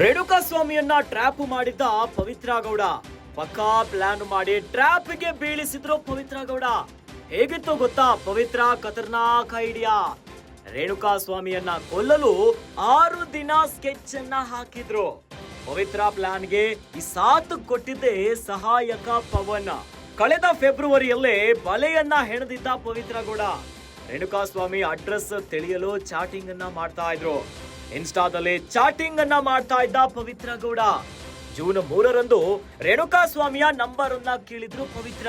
Renuka ಸ್ವಾಮಿಯನ್ನ trap ಮಾಡಿದ್ದ ಪವಿತ್ರ ಗೌಡ. ಪಕ್ಕಾ plan ಮಾಡಿ ಟ್ರ್ಯಾಪ್ಗೆ ಬೀಳಿಸಿದ್ರು ಪವಿತ್ರ ಗೌಡ. ಹೇಗಿತ್ತು ಗೊತ್ತಾ? ಪವಿತ್ರ ಖತರ್ನಾಕ್ ಐಡಿಯಾ ರೇಣುಕಾ ಸ್ವಾಮಿಯನ್ನ ಕೊಲ್ಲಲು ಆರು ದಿನ ಸ್ಕೆಚ್ ಅನ್ನ ಹಾಕಿದ್ರು. ಪವಿತ್ರ ಪ್ಲಾನ್ಗೆ ಈ ಸಾಥ್ ಕೊಟ್ಟಿದ್ದೆ ಸಹಾಯಕ ಪವನ್. ಕಳೆದ ಫೆಬ್ರವರಿಯಲ್ಲೇ ಬಲೆಯನ್ನ ಹೆಣೆದಿದ್ದ ಪವಿತ್ರ ಗೌಡ. ರೇಣುಕಾ ಸ್ವಾಮಿ ಅಡ್ರೆಸ್ ತಿಳಿಯಲು ಚಾಟಿಂಗ್ ಅನ್ನ ಮಾಡ್ತಾ ಇದ್ರು. ಇನ್ಸ್ಟಾದಲ್ಲಿ ಚಾಟಿಂಗ್ ಅನ್ನ ಮಾಡ್ತಾ ಇದ್ದ ಪವಿತ್ರ ಗೌಡ. ಜೂನ್ ಮೂರರಂದು ರೇಣುಕಾ ಸ್ವಾಮಿಯ ನಂಬರ್ ಅನ್ನ ಕೇಳಿದ್ರು ಪವಿತ್ರ.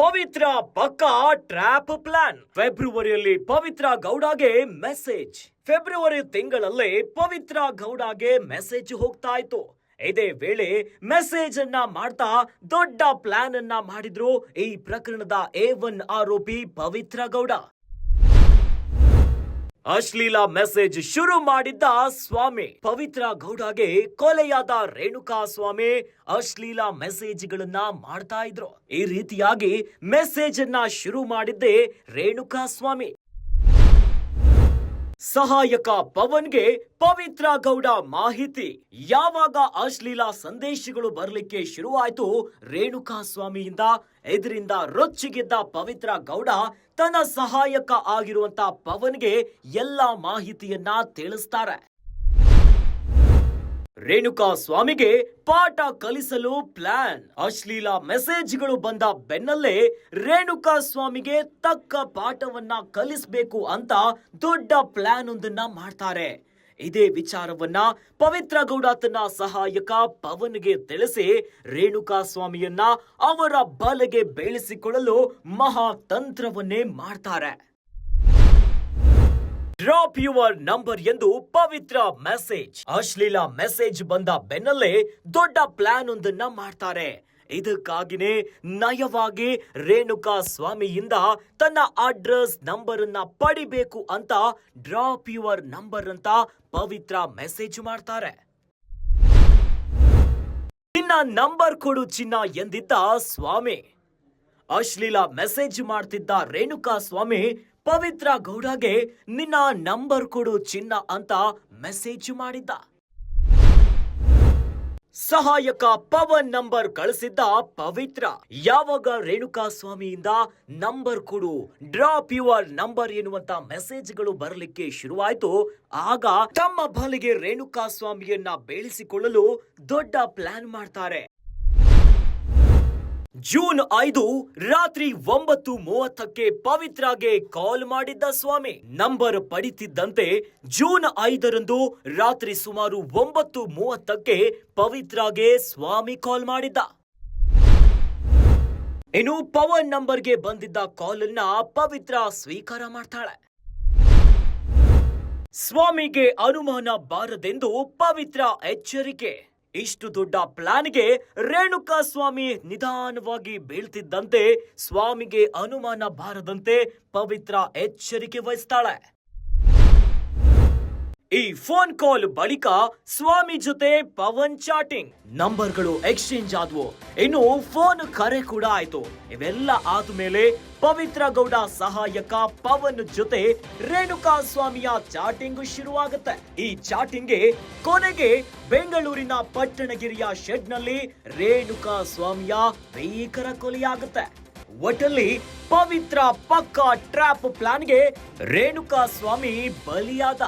ಪವಿತ್ರ ಪಕ್ಕ ಟ್ರ್ಯಾಪ್ ಪ್ಲಾನ್. ಫೆಬ್ರವರಿಯಲ್ಲಿ ಪವಿತ್ರ ಗೌಡಗೆ ಮೆಸೇಜ್. ಫೆಬ್ರವರಿ ತಿಂಗಳಲ್ಲೇ ಪವಿತ್ರ ಗೌಡಗೆ ಮೆಸೇಜ್ ಹೋಗ್ತಾ ಇತ್ತು. ಇದೇ ವೇಳೆ ಮೆಸೇಜ್ ಅನ್ನ ಮಾಡ್ತಾ ದೊಡ್ಡ ಪ್ಲಾನ್ ಅನ್ನ ಮಾಡಿದ್ರು ಈ ಪ್ರಕರಣದ ಎ ಒನ್ ಆರೋಪಿ ಪವಿತ್ರ ಗೌಡ. ಅಶ್ಲೀಲ ಮೆಸೇಜ್ ಶುರು ಮಾಡಿದ್ದ ಸ್ವಾಮಿ. ಪವಿತ್ರ ಗೌಡಗೆ ಕೊಲೆಯಾದ ರೇಣುಕಾ ಸ್ವಾಮಿ ಅಶ್ಲೀಲ ಮೆಸೇಜ್ಗಳನ್ನ ಮಾಡ್ತಾ ಇದ್ರು. ಈ ರೀತಿಯಾಗಿ ಮೆಸೇಜ್ ಅನ್ನ ಶುರು ಮಾಡಿದ್ದೆ ರೇಣುಕಾ ಸ್ವಾಮಿ. ಸಹಾಯಕ ಪವನ್ಗೆ ಪವಿತ್ರ ಗೌಡ ಮಾಹಿತಿ. ಯಾವಾಗ ಅಶ್ಲೀಲ ಸಂದೇಶಗಳು ಬರಲಿಕ್ಕೆ ಶುರುವಾಯಿತು ರೇಣುಕಾ ಸ್ವಾಮಿಯಿಂದ. ಇದರಿಂದ ರೊಚ್ಚಿಗೆದ್ದ ಪವಿತ್ರ ಗೌಡ ತನ್ನ ಸಹಾಯಕ ಆಗಿರುವಂತ ಪವನ್ಗೆ ಎಲ್ಲಾ ಮಾಹಿತಿಯನ್ನ ತಿಳಿಸ್ತಾರೆ. ರೇಣುಕಾ ಸ್ವಾಮಿಗೆ ಪಾಠ ಕಲಿಸಲು ಪ್ಲಾನ್ ಅಶ್ಲೀಲ ಮೆಸೇಜ್ಗಳು ಬಂದ ಬೆನ್ನಲ್ಲೇ ರೇಣುಕಾ ಸ್ವಾಮಿಗೆ ತಕ್ಕ ಪಾಠವನ್ನ ಕಲಿಸಬೇಕು ಅಂತ ದೊಡ್ಡ ಪ್ಲಾನ್ ಒಂದನ್ನ ಮಾಡ್ತಾರೆ. ಇದೇ ವಿಚಾರವನ್ನ ಪವಿತ್ರ ಗೌಡ ತನ್ನ ಸಹಾಯಕ ಪವನ್ಗೆ ತಿಳಿಸಿ ರೇಣುಕಾ ಸ್ವಾಮಿಯನ್ನ ಅವರ ಬಲೆಗೆ ಬೇಳಿಸಿಕೊಳ್ಳಲು ಮಹಾತಂತ್ರವನ್ನೇ ಮಾಡ್ತಾರೆ. ಡ್ರಾಪ್ ಯುವರ್ ನಂಬರ್ ಎಂದು ಪವಿತ್ರ ಮೆಸೇಜ್. ಅಶ್ಲೀಲ ಮೆಸೇಜ್ ಬಂದ ಬೆನ್ನಲ್ಲೇ ದೊಡ್ಡ ಪ್ಲಾನ್ ಒಂದನ್ನ ಮಾಡ್ತಾರೆ. ಇದಕ್ಕಾಗಿನೇ ನಯವಾಗಿ ರೇಣುಕಾ ಸ್ವಾಮಿಯಿಂದ ತನ್ನ ಅಡ್ರೆಸ್ ನಂಬರ್ ಅನ್ನ ಪಡಿಬೇಕು ಅಂತ ಡ್ರಾಪ್ ಯುವರ್ ನಂಬರ್ ಅಂತ ಪವಿತ್ರ ಮೆಸೇಜ್ ಮಾಡ್ತಾರೆ. ನಿನ್ನ ನಂಬರ್ ಕೊಡು ಚಿನ್ನ ಎಂದಿದ್ದ ಸ್ವಾಮಿ. ಅಶ್ಲೀಲ ಮೆಸೇಜ್ ಮಾಡ್ತಿದ್ದ ರೇಣುಕಾ ಸ್ವಾಮಿ ಪವಿತ್ರ ಗೌಡಗೆ ನಿನ್ನ ನಂಬರ್ ಕೊಡು ಚಿನ್ನ ಅಂತ ಮೆಸೇಜ್ ಮಾಡಿದ್ದ. ಸಹಾಯಕ ಪವನ್ ನಂಬರ್ ಕಳಿಸಿದ್ದ ಪವಿತ್ರ. ಯಾವಾಗ ರೇಣುಕಾ ಸ್ವಾಮಿಯಿಂದ ನಂಬರ್ ಕೊಡು, ಡ್ರಾಪ್ ಯುವರ್ ನಂಬರ್ ಎನ್ನುವಂತ ಮೆಸೇಜ್ಗಳು ಬರಲಿಕ್ಕೆ ಶುರುವಾಯಿತು. ಆಗ ತಮ್ಮ ಬಲಿಗೆ ರೇಣುಕಾ ಸ್ವಾಮಿಯನ್ನ ಬೇಳಿಸಿಕೊಳ್ಳಲು ದೊಡ್ಡ ಪ್ಲಾನ್ ಮಾಡ್ತಾರೆ. ಜೂನ್ ಐದು ರಾತ್ರಿ ಒಂಬತ್ತು ಮೂವತ್ತಕ್ಕೆ ಪವಿತ್ರಾಗೆ ಕಾಲ್ ಮಾಡಿದ್ದ ಸ್ವಾಮಿ. ನಂಬರ್ ಪಡಿತಿದ್ದಂತೆ ಜೂನ್ ಐದರಂದು ರಾತ್ರಿ ಸುಮಾರು ಒಂಬತ್ತು ಮೂವತ್ತಕ್ಕೆ ಪವಿತ್ರಾಗೆ ಸ್ವಾಮಿ ಕಾಲ್ ಮಾಡಿದ್ದ. ಇನ್ನು ಪವನ್ ನಂಬರ್ಗೆ ಬಂದಿದ್ದ ಕಾಲ್ ಅನ್ನ ಪವಿತ್ರ ಸ್ವೀಕಾರ ಮಾಡ್ತಾಳೆ. ಸ್ವಾಮಿಗೆ ಅನುಮಾನ ಬಾರದೆಂದು ಪವಿತ್ರ ಎಚ್ಚರಿಕೆ. ಇಷ್ಟು ದೊಡ್ಡ ಪ್ಲಾನ್ಗೆ ರೇಣುಕಾ ಸ್ವಾಮಿ ನಿಧಾನವಾಗಿ ಬೀಳ್ತಿದ್ದಂತೆ ಸ್ವಾಮಿಗೆ ಅನುಮಾನ ಬಾರದಂತೆ ಪವಿತ್ರ ಎಚ್ಚರಿಕೆ ವಹಿಸ್ತಾಳೆ. ಈ ಫೋನ್ ಕಾಲ್ ಬಳಿಕ ಸ್ವಾಮಿ ಜೊತೆ ಪವನ್ ಚಾಟಿಂಗ್ ನಂಬರ್ಗಳು ಎಕ್ಸ್ಚೇಂಜ್ ಆದವು. ಇನ್ನು ಫೋನ್ ಕರೆ ಕೂಡ ಆಯ್ತು. ಇವೆಲ್ಲ ಆದ್ಮೇಲೆ ಪವಿತ್ರ ಗೌಡ ಸಹಾಯಕ ಪವನ್ ಜೊತೆ ರೇಣುಕಾ ಸ್ವಾಮಿಯ ಚಾಟಿಂಗ್ ಶುರುವಾಗುತ್ತೆ. ಈ ಚಾಟಿಂಗ್ಗೆ ಕೊನೆಗೆ ಬೆಂಗಳೂರಿನ ಪಟ್ಟಣಗಿರಿಯ ಶೆಡ್ನಲ್ಲಿ ರೇಣುಕಾ ಸ್ವಾಮಿಯ ಭೀಕರ ಕೊಲೆಯಾಗುತ್ತೆ. ಒಟ್ಟಲ್ಲಿ ಪವಿತ್ರ ಪಕ್ಕ ಟ್ರ್ಯಾಪ್ ಪ್ಲಾನ್ಗೆ ರೇಣುಕಾ ಸ್ವಾಮಿ ಬಲಿಯಾದ.